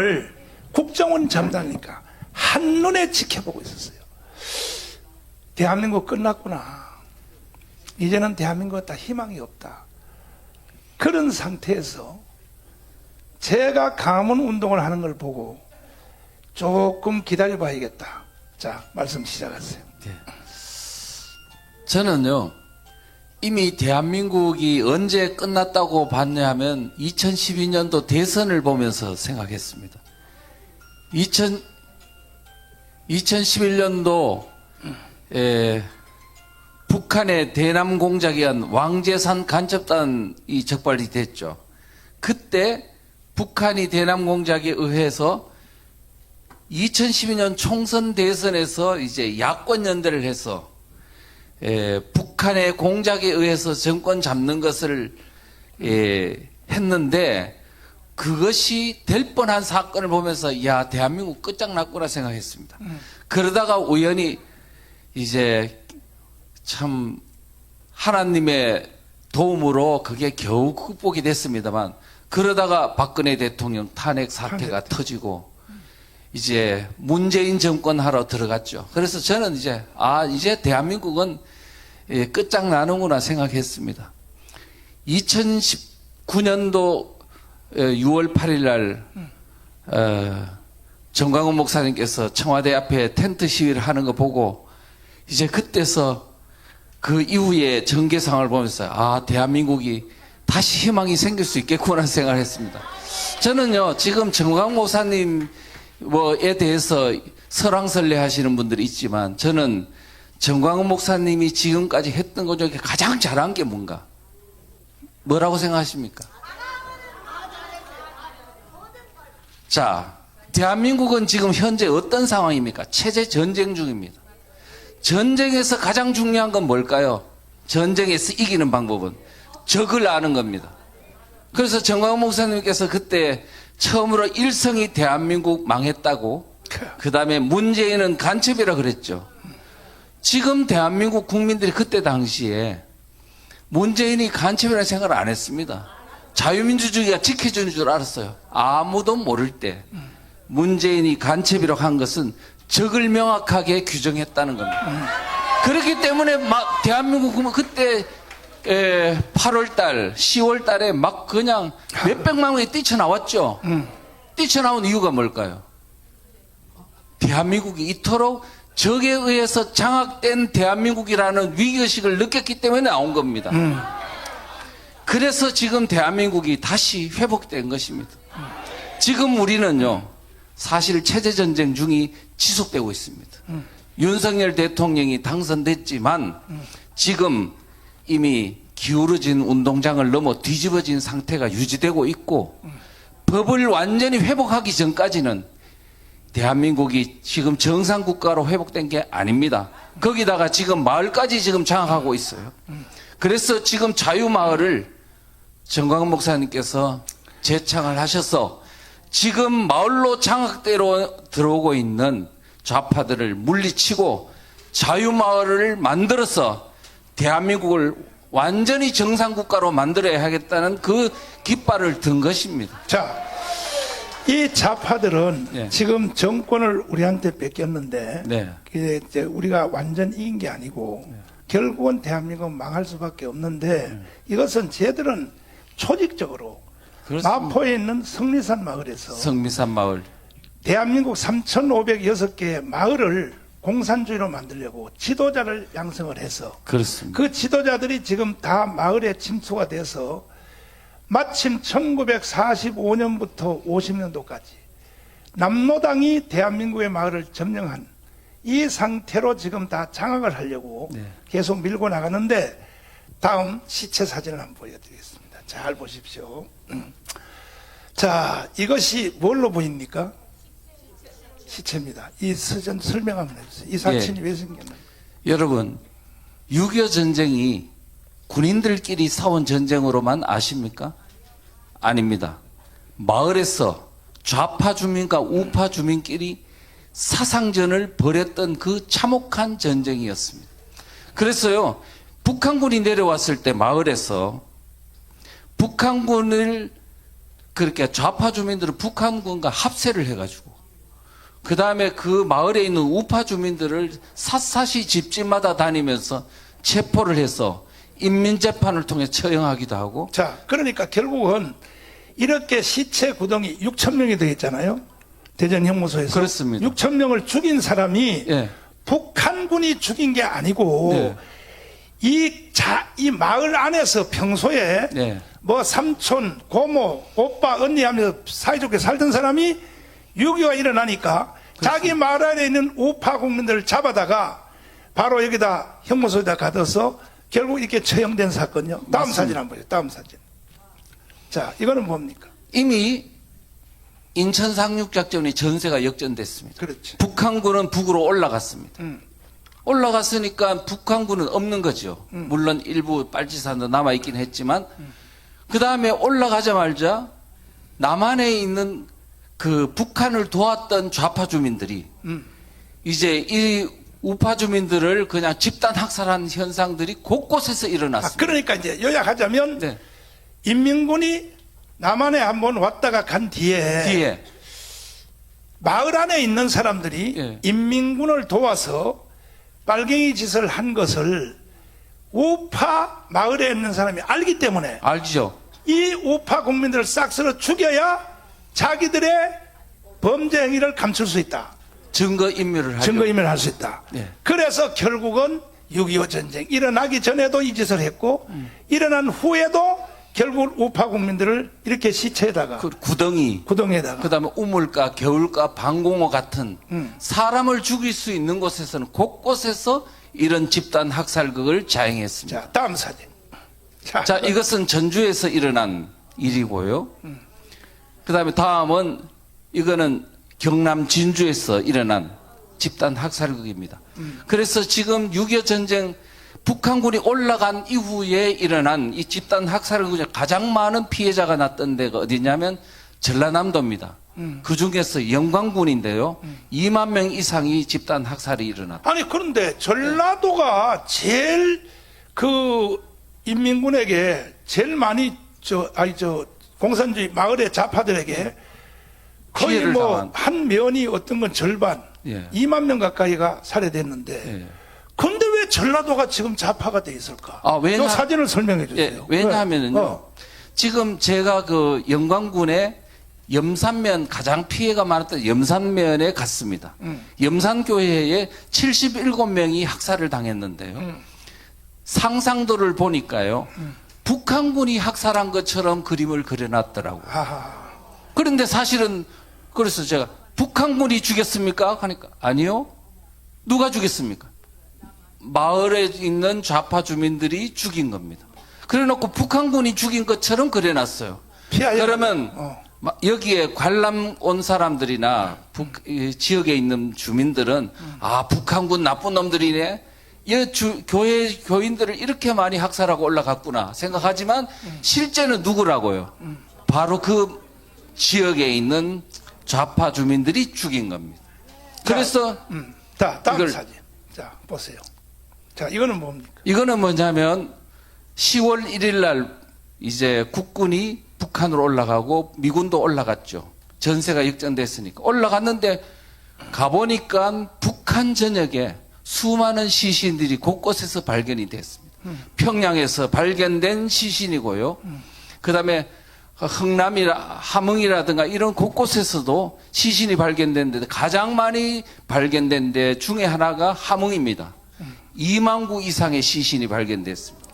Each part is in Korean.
을 국정원 잠자니까 한눈에 지켜보고 있었어요. 대한민국 끝났구나. 이제는 대한민국에 다 희망이 없다. 그런 상태에서 제가 가문 운동을 하는 걸 보고 조금 기다려 봐야겠다. 자, 말씀 시작하세요. 저는요, 이미 대한민국이 언제 끝났다고 봤냐 하면 2012년도 대선을 보면서 생각했습니다. 2000, 2011년도 에, 북한의 대남 공작에 의한 왕재산 간첩단이 적발이 됐죠. 그때 북한이 대남 공작에 의해서 2012년 총선 대선에서 이제 야권 연대를 해서 에, 북한의 공작에 의해서 정권 잡는 것을 에, 했는데 그것이 될 뻔한 사건을 보면서 야 대한민국 끝장났구나 생각했습니다. 그러다가 우연히 이제 참 하나님의 도움으로 그게 겨우 극복이 됐습니다만 그러다가 박근혜 대통령 탄핵 사태가 터지고 이제 문재인 정권 하러 들어갔죠. 그래서 저는 이제 아 이제 대한민국은 예, 끝장나는구나 생각했습니다. 2019년도 6월 8일 날 어, 정광훈 목사님께서 청와대 앞에 텐트 시위를 하는 거 보고 이제 그때서 그 이후에 전개상을 보면서 아 대한민국이 다시 희망이 생길 수 있겠구나 생각을 했습니다. 저는요 지금 정광훈 목사님 뭐에 대해서 설왕설래 하시는 분들이 있지만 저는 정광훈 목사님이 지금까지 했던 것 중에 가장 잘한 게 뭔가 뭐라고 생각하십니까? 자, 대한민국은 지금 현재 어떤 상황입니까? 체제 전쟁 중입니다. 전쟁에서 가장 중요한 건 뭘까요? 전쟁에서 이기는 방법은 적을 아는 겁니다. 그래서 정광훈 목사님께서 그때 처음으로 일성이 대한민국 망했다고 그 다음에 문재인은 간첩이라 그랬죠. 지금 대한민국 국민들이 그때 당시에 문재인이 간첩이라는 생각을 안 했습니다. 자유민주주의가 지켜주는 줄 알았어요. 아무도 모를 때 문재인이 간첩이라고 한 것은 적을 명확하게 규정했다는 겁니다. 그렇기 때문에 막 대한민국 국민 그때 8월 달, 10월 달에 막 그냥 몇백만 명이 뛰쳐나왔죠. 뛰쳐나온 이유가 뭘까요? 대한민국이 이토록 적에 의해서 장악된 대한민국이라는 위기의식을 느꼈기 때문에 나온 겁니다. 그래서 지금 대한민국이 다시 회복된 것입니다. 지금 우리는요, 사실 체제전쟁 중이 지속되고 있습니다. 윤석열 대통령이 당선됐지만 지금 이미 기울어진 운동장을 넘어 뒤집어진 상태가 유지되고 있고 법을 완전히 회복하기 전까지는 대한민국이 지금 정상 국가로 회복된 게 아닙니다. 거기다가 지금 마을까지 지금 장악하고 있어요. 그래서 지금 자유마을을 정광훈 목사님께서 재창을 하셔서 지금 마을로 장악대로 들어오고 있는 좌파들을 물리치고 자유마을을 만들어서 대한민국을 완전히 정상 국가로 만들어야 하겠다는 그 깃발을 든 것입니다. 자, 이 좌파들은 예. 지금 정권을 우리한테 뺏겼는데 네. 이제 우리가 완전 이긴 게 아니고 결국은 대한민국은 망할 수밖에 없는데 이것은 쟤들은 조직적으로 그렇습니다. 마포에 있는 성리산 마을에서 성미산 마을. 대한민국 3,506개의 마을을 공산주의로 만들려고 지도자를 양성을 해서 그렇습니다. 그 지도자들이 지금 다 마을에 침투가 돼서 마침 1945년부터 50년도까지 남노당이 대한민국의 마을을 점령한 이 상태로 지금 다 장악을 하려고 네. 계속 밀고 나가는데 다음 시체 사진을 한번 보여드리겠습니다. 잘 보십시오. 음. 자, 이것이 뭘로 보입니까? 시체입니다. 이 사진 설명 한번 해주세요. 이 사진이 왜 생겼나요? 여러분, 6.25 전쟁이 군인들끼리 싸운 전쟁으로만 아십니까? 아닙니다. 마을에서 좌파 주민과 우파 주민끼리 사상전을 벌였던 그 참혹한 전쟁이었습니다. 그래서요, 북한군이 내려왔을 때 마을에서 북한군을 그렇게 좌파 주민들은 북한군과 합세를 해가지고 그 다음에 그 마을에 있는 우파 주민들을 샅샅이 집집마다 다니면서 체포를 해서 인민재판을 통해 처형하기도 하고 자, 그러니까 결국은 이렇게 시체 구덩이 6천 명이 되겠잖아요. 대전 형무소에서 그렇습니다. 6천 명을 죽인 사람이 예. 북한군이 죽인 게 아니고 네. 이 자, 이 마을 안에서 평소에 네. 뭐 삼촌, 고모, 오빠, 언니 하면서 사이좋게 살던 사람이 6.25가 일어나니까 자기 마을 안에 있는 우파 국민들을 잡아다가 바로 여기다 형무소에다 가둬서 결국 이렇게 처형된 사건요. 다음 맞습니다. 사진 한번 보세요. 다음 사진. 자, 이거는 뭡니까? 이미 인천 상륙작전이 전세가 역전됐습니다. 그렇지. 북한군은 북으로 올라갔습니다. 음. 올라갔으니까 북한군은 없는 거죠. 물론 일부 빨치산도 남아 있긴 했지만 그 다음에 올라가자마자 남한에 있는 그 북한을 도왔던 좌파 주민들이 음. 이제 이 우파 주민들을 그냥 집단 학살한 현상들이 곳곳에서 아, 일어났습니다. 그러니까 이제 요약하자면 네. 인민군이 남한에 한번 왔다가 간 뒤에, 뒤에 마을 안에 있는 사람들이 예. 인민군을 도와서 빨갱이 짓을 한 것을 우파 마을에 있는 사람이 알기 때문에 알죠. 이 우파 국민들을 싹 쓸어 죽여야 자기들의 범죄 행위를 감출 수 있다. 증거 인멸을 하죠. 증거 인멸 할 수 있다. 예. 그래서 결국은 6.25 전쟁 일어나기 전에도 이 짓을 했고 일어난 후에도 결국 우파 국민들을 이렇게 시체에다가 그 구덩이 구덩이에다가 그다음에 우물가, 개울가, 방공호 같은 음. 사람을 죽일 수 있는 곳에서는 곳곳에서 이런 집단 학살극을 자행했습니다. 자 다음 사진. 자, 자, 이것은 전주에서 일어난 일이고요. 그 다음에 다음은 이거는 경남 진주에서 일어난 집단 학살극입니다. 그래서 지금 6.25 전쟁 북한군이 올라간 이후에 일어난 이 집단 학살극 중에 가장 많은 피해자가 났던 데가 어디냐면 전라남도입니다. 그 중에서 영광군인데요. 2만 명 이상이 집단 학살이 일어났다. 아니 그런데 전라도가 제일 그 인민군에게 제일 많이 저 아니 저 공산주의 마을의 좌파들에게 거의 피해를 뭐. 한 면이 어떤 건 절반 예. 2만 명 가까이가 살해됐는데 예. 근데 왜 전라도가 지금 좌파가 돼 있을까? 아, 왜냐- 이 사진을 설명해 예, 주세요. 왜냐하면은요. 왜? 어. 지금 제가 그 영광군의 염산면 가장 피해가 많았던 염산면에 갔습니다. 음. 염산교회에 77명이 학살을 당했는데요. 음. 상상도를 보니까요. 북한군이 학살한 것처럼 그림을 그려놨더라고요. 그런데 사실은 그래서 제가 북한군이 죽였습니까? 하니까 아니요. 누가 죽였습니까? 마을에 있는 좌파 주민들이 죽인 겁니다. 그래놓고 북한군이 죽인 것처럼 그려놨어요. 그러면 어. 마- 여기에 관람 온 사람들이나 북, 이 지역에 있는 주민들은 아 북한군 나쁜 놈들이네. 이 주, 교회 교인들을 이렇게 많이 학살하고 올라갔구나 생각하지만 실제는 누구라고요? 바로 그 지역에 있는 좌파 주민들이 죽인 겁니다. 그래서 음. 자, 다음 이걸- 사진. 자, 보세요. 자, 이거는 뭡니까? 이거는 뭐냐면 10월 1일 날 이제 국군이 북한으로 올라가고 미군도 올라갔죠. 전세가 역전됐으니까. 올라갔는데 가보니까 북한 전역에 수많은 시신들이 곳곳에서 발견이 됐습니다. 평양에서 발견된 시신이고요. 그 다음에 흥남이라, 함흥이라든가 이런 곳곳에서도 시신이 발견됐는데 가장 많이 발견된 데 중에 하나가 함흥입니다. 2만 구 이상의 시신이 발견됐습니다.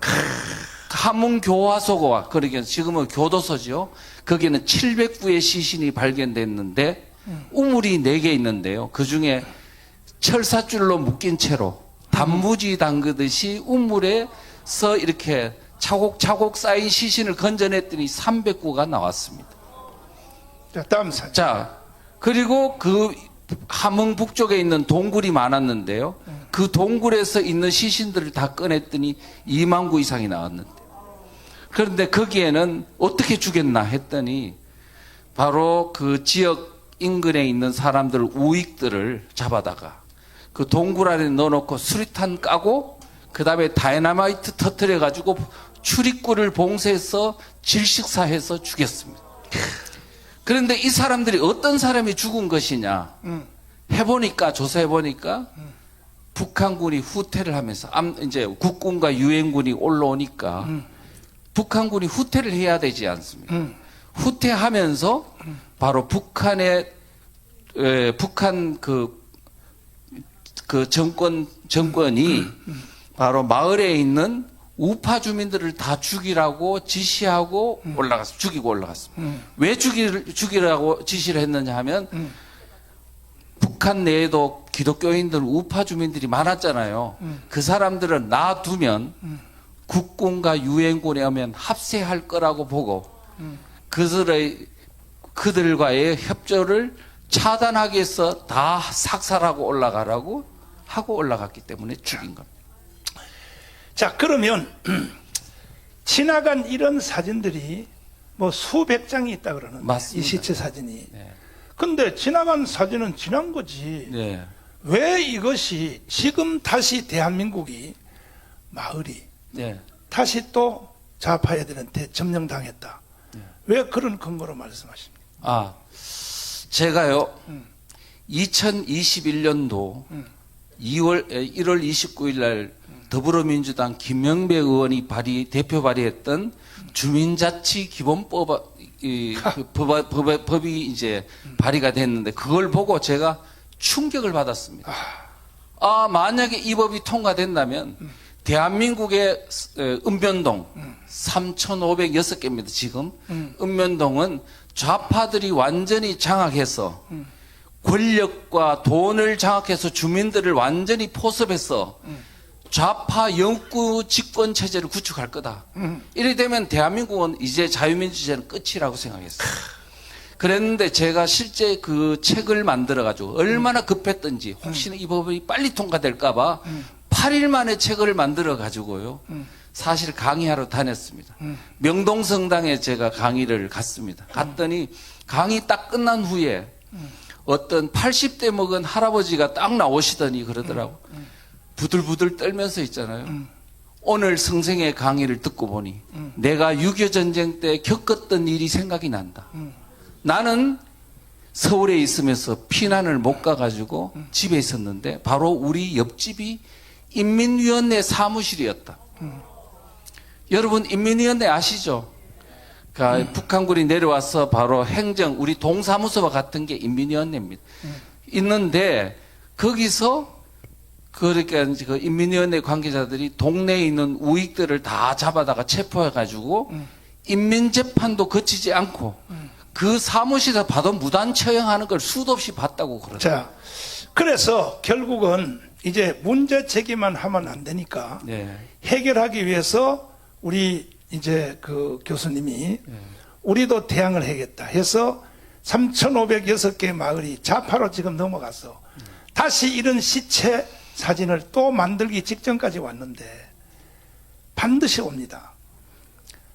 함흥 교화소가 그러게 지금은 교도소죠. 거기는 700구의 시신이 발견됐는데 우물이 4개 있는데요. 그 중에 철사줄로 묶인 채로 단무지 담그듯이 우물에서 이렇게 차곡차곡 쌓인 시신을 건져냈더니 300구가 나왔습니다. 자, 다음 사진. 자, 그리고 그 함흥 북쪽에 있는 동굴이 많았는데요. 그 동굴에서 있는 시신들을 다 꺼냈더니 2만 구 이상이 나왔는데. 그런데 거기에는 어떻게 죽였나 했더니 바로 그 지역 인근에 있는 사람들 우익들을 잡아다가 그 동굴 안에 넣어놓고 수리탄 까고 그 다음에 다이나마이트 터트려 가지고 출입구를 봉쇄해서 질식사해서 죽였습니다. 그런데 이 사람들이 어떤 사람이 죽은 것이냐? 음. 해보니까 조사해 보니까 북한군이 후퇴를 하면서 암- 이제 국군과 유엔군이 올라오니까 북한군이 후퇴를 해야 되지 않습니까? 음. 후퇴하면서 바로 북한의 에, 북한 그, 그 정권 정권이 바로 마을에 있는 우파 주민들을 다 죽이라고 지시하고 올라갔 죽이고 올라갔습니다. 왜 죽이, 죽이라고 지시를 했느냐 하면 북한 내에도 기독교인들 우파 주민들이 많았잖아요. 그 사람들은 놔두면 국군과 유엔군에 오면 합세할 거라고 보고 그들의 그들과의 협조를 차단하기 위해서 다 삭살하고 올라가라고 하고 올라갔기 때문에 죽인 겁니다. 자, 그러면 지나간 이런 사진들이 뭐 수백 장이 있다 그러는데 맞습니다. 이 시체 사진이. 네. 근데 지나간 사진은 지난 거지. 네. 왜 이것이 지금 다시 대한민국이 마을이 네. 다시 또 좌파 애들한테 점령당했다. 네. 왜 그런 근거로 말씀하십니까? 아, 제가요, 2021년도 2월, 1월 29일 날 더불어민주당 김영배 의원이 발의, 대표 발의했던 주민자치 기본법, 이, 그 법, 법, 법이 이제 발의가 됐는데 그걸 보고 제가 충격을 받았습니다. 아, 만약에 이 법이 통과된다면 대한민국의 에, 읍면동 3,506개입니다, 지금. 읍면동은 좌파들이 완전히 장악해서 권력과 돈을 장악해서 주민들을 완전히 포섭해서 좌파 영구 집권 체제를 구축할 거다. 이래 되면 대한민국은 이제 자유민주주의는 끝이라고 생각했어요. 그랬는데 제가 실제 그 책을 만들어 가지고 얼마나 급했던지 혹시나 이 법이 빨리 통과될까봐 8일 만에 책을 만들어 가지고요. 사실 강의하러 다녔습니다. 명동성당에 제가 강의를 갔습니다. 갔더니 강의 딱 끝난 후에 어떤 80대 먹은 할아버지가 딱 나오시더니 그러더라고. 부들부들 떨면서 있잖아요. 오늘 성생의 강의를 듣고 보니 내가 6.25 전쟁 때 겪었던 일이 생각이 난다. 나는 서울에 있으면서 피난을 못 가가지고 집에 있었는데 바로 우리 옆집이 인민위원회 사무실이었다. 여러분 인민위원회 아시죠? 그러니까 북한군이 내려와서 바로 행정 우리 동사무소와 같은 게 인민위원회입니다. 있는데 거기서 그러니까 그 인민위원회 관계자들이 동네에 있는 우익들을 다 잡아다가 체포해가지고 인민재판도 거치지 않고 그 사무실에서 받은 무단 처형하는 걸 수도 없이 봤다고 그러더라고요. 자, 그래서 결국은 이제 문제 제기만 하면 안 되니까 네. 해결하기 위해서 우리 이제 그 교수님이 우리도 대항을 해야겠다 해서 3,506개 마을이 좌파로 지금 넘어가서 다시 이런 시체 사진을 또 만들기 직전까지 왔는데 반드시 옵니다.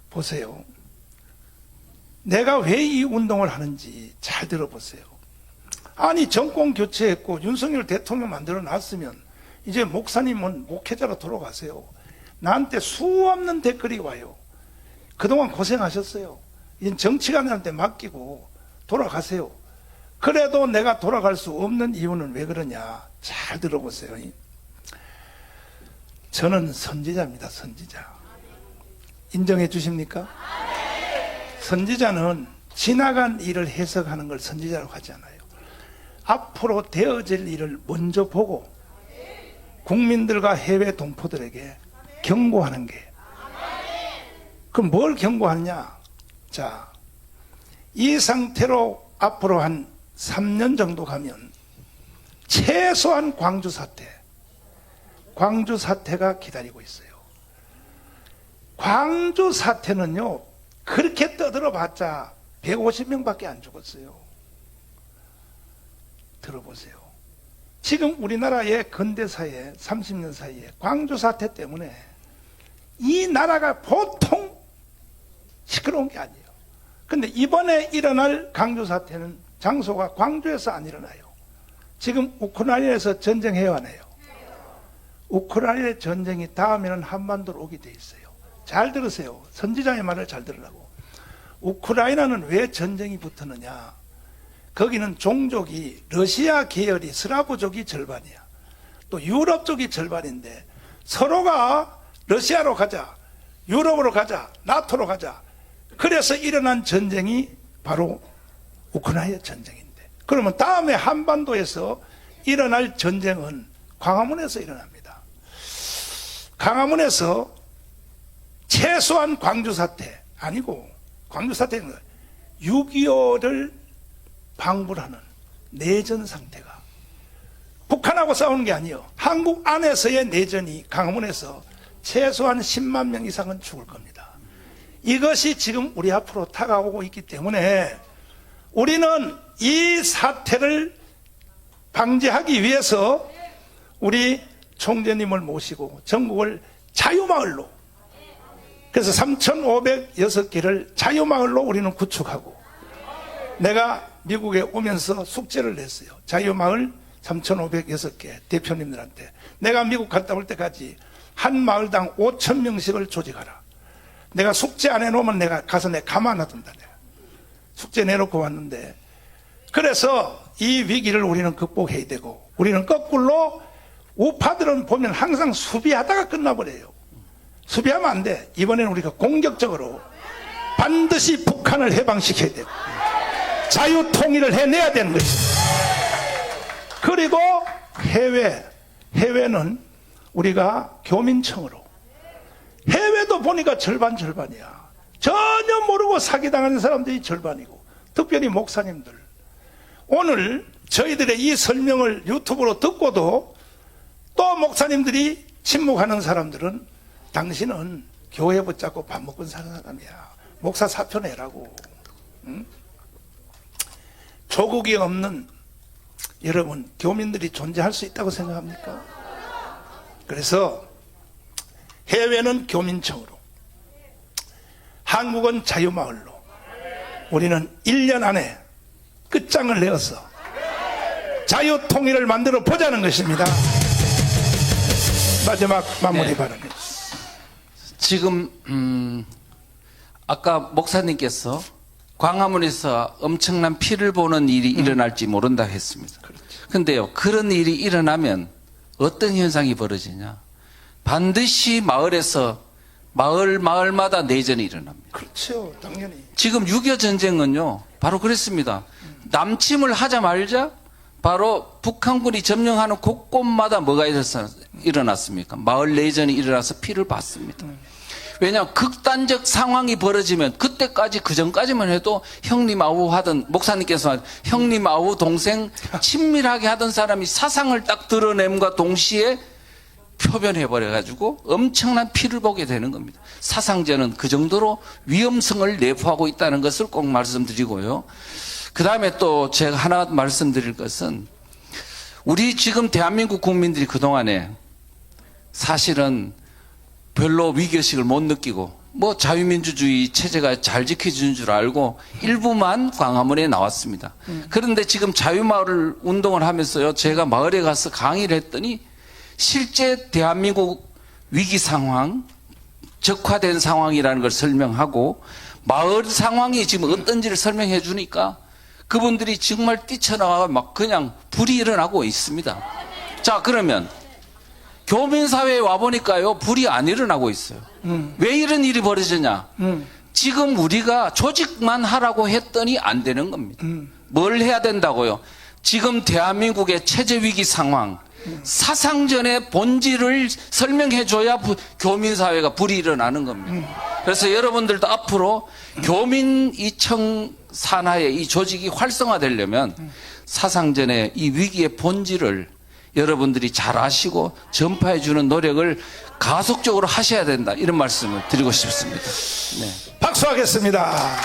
보세요. 내가 왜 이 운동을 하는지 잘 들어보세요. 아니 정권 교체했고 윤석열 대통령 만들어 놨으면 이제 목사님은 목회자로 돌아가세요. 나한테 수없는 댓글이 와요. 그동안 고생하셨어요. 이제 정치관한테 맡기고 돌아가세요. 그래도 내가 돌아갈 수 없는 이유는 왜 그러냐? 잘 들어보세요. 저는 선지자입니다, 선지자. 인정해 주십니까? 선지자는 지나간 일을 해석하는 걸 선지자라고 하지 않아요. 앞으로 되어질 일을 먼저 보고 국민들과 해외 동포들에게 경고하는 게. 그럼 뭘 경고하느냐? 자, 이 상태로 앞으로 한 3년 정도 가면 최소한 광주 사태, 광주 사태가 기다리고 있어요. 광주 사태는요, 그렇게 떠들어 봤자 150명밖에 안 죽었어요. 들어보세요. 지금 우리나라의 근대사에 30년 사이에 광주 사태 때문에 이 나라가 보통 시끄러운 게 아니에요. 근데 이번에 일어날 광주 사태는 장소가 광주에서 안 일어나요. 지금 우크라이나에서 전쟁해야 하네요. 우크라이나 전쟁이 다음에는 한반도로 오게 돼 있어요. 잘 들으세요. 선지자의 말을 잘 들으라고. 우크라이나는 왜 전쟁이 붙었느냐? 거기는 종족이 러시아 계열이 스라브족이 절반이야. 또 유럽 쪽이 절반인데 서로가 러시아로 가자, 유럽으로 가자, 나토로 가자. 그래서 일어난 전쟁이 바로 우크라이나 전쟁인데. 그러면 다음에 한반도에서 일어날 전쟁은 광화문에서 일어납니다. 광화문에서 최소한 광주 사태 아니고 광주 사태는 6.25를 방불하는 내전 상태가 북한하고 싸우는 게 아니에요. 한국 안에서의 내전이 강화문에서 최소한 10만 명 이상은 죽을 겁니다. 이것이 지금 우리 앞으로 다가오고 있기 때문에 우리는 이 사태를 방지하기 위해서 우리 총재님을 모시고 전국을 자유마을로 그래서 3,506개를 자유마을로 우리는 구축하고 내가 미국에 오면서 숙제를 냈어요. 자유마을 3,506개 대표님들한테 내가 미국 갔다 올 때까지 한 마을당 5천 명씩을 조직하라. 내가 숙제 안 해놓으면 내가 가서 내 가만 놔둔다. 내가. 숙제 내놓고 왔는데 그래서 이 위기를 우리는 극복해야 되고 우리는 거꾸로 우파들은 보면 항상 수비하다가 끝나버려요. 수비하면 안 돼. 이번에는 우리가 공격적으로 반드시 북한을 해방시켜야 되고 자유 통일을 해내야 되는 것입니다. 그리고 해외, 해외는 우리가 교민청으로 해외도 보니까 절반 절반이야. 전혀 모르고 사기당하는 사람들이 절반이고 특별히 목사님들 오늘 저희들의 이 설명을 유튜브로 듣고도 또 목사님들이 침묵하는 사람들은 당신은 교회 붙잡고 밥 먹고 사는 사람이야. 목사 사표 내라고. 응? 조국이 없는 여러분 교민들이 존재할 수 있다고 생각합니까? 그래서 해외는 교민청으로 한국은 자유마을로 우리는 1년 안에 끝장을 내어서 자유 통일을 만들어 보자는 것입니다. 마지막 마무리 네. 발언. 지금 음, 아까 목사님께서 광화문에서 엄청난 피를 보는 일이 일어날지 모른다 했습니다. 근데요, 그런 일이 일어나면 어떤 현상이 벌어지냐? 반드시 마을에서 마을 마을마다 내전이 일어납니다. 그렇죠, 당연히. 지금 6.25 전쟁은요, 바로 그랬습니다. 남침을 하자 말자, 바로 북한군이 점령하는 곳곳마다 뭐가 일어났- 일어났습니까? 마을 내전이 일어나서 피를 봤습니다. 왜냐, 극단적 상황이 벌어지면 그때까지 그 전까지만 해도 형님 아우 하던 목사님께서 한 형님 아우 동생 친밀하게 하던 사람이 사상을 딱 드러냄과 동시에 표변해 버려 가지고 엄청난 피를 보게 되는 겁니다. 사상전은 그 정도로 위험성을 내포하고 있다는 것을 꼭 말씀드리고요. 그 다음에 또 제가 하나 말씀드릴 것은 우리 지금 대한민국 국민들이 그동안에 사실은 별로 위기의식을 못 느끼고 뭐 자유민주주의 체제가 잘 지켜주는 줄 알고 일부만 광화문에 나왔습니다. 그런데 지금 자유마을 운동을 하면서요, 제가 마을에 가서 강의를 했더니 실제 대한민국 위기 상황, 적화된 상황이라는 걸 설명하고 마을 상황이 지금 어떤지를 설명해 주니까 그분들이 정말 뛰쳐나와 막 그냥 불이 일어나고 있습니다. 자, 그러면 교민사회에 와보니까요, 불이 안 일어나고 있어요. 왜 이런 일이 벌어지냐? 음, 지금 우리가 조직만 하라고 했더니 안 되는 겁니다. 뭘 해야 된다고요? 지금 대한민국의 체제 위기 상황, 사상전의 본질을 설명해 줘야 부- 교민사회가 불이 일어나는 겁니다. 그래서 여러분들도 앞으로 교민 이청 산하의 이 조직이 활성화되려면 사상전의 이 위기의 본질을 여러분들이 잘 아시고 전파해 주는 노력을 가속적으로 하셔야 된다. 이런 말씀을 드리고 싶습니다. 네. 박수하겠습니다.